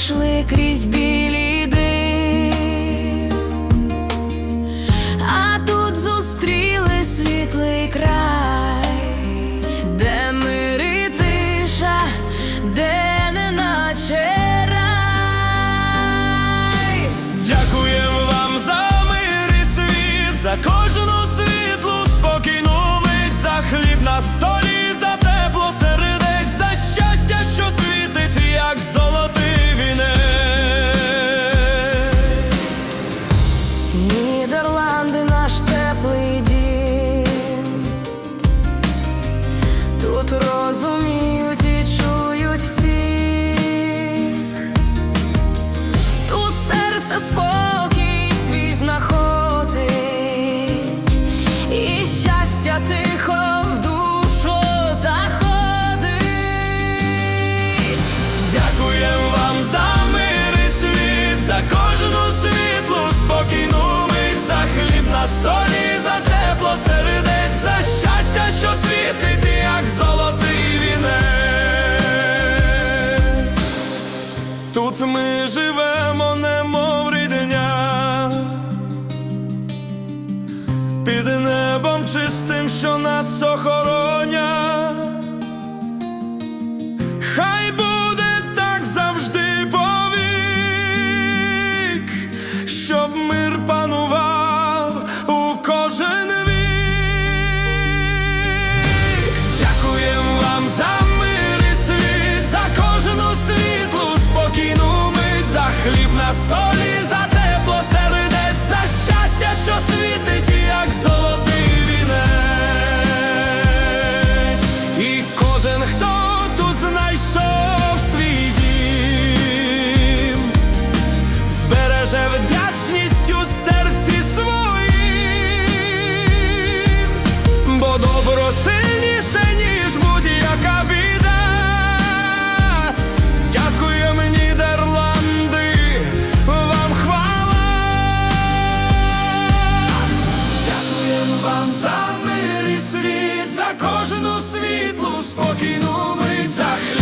йшли крізь білі дим, а тут зустріли світлий край, де мир і тиша, де неначе рай. Дякуємо вам за мир і світ, за кожну Ми живемо, немов рідня, під небом чистим, що нас охороня. Хай буде так завжди повік, щоб мир панував у кожен на за тепло Вам за мир і світ, за кожну світлу, спокійну мить за.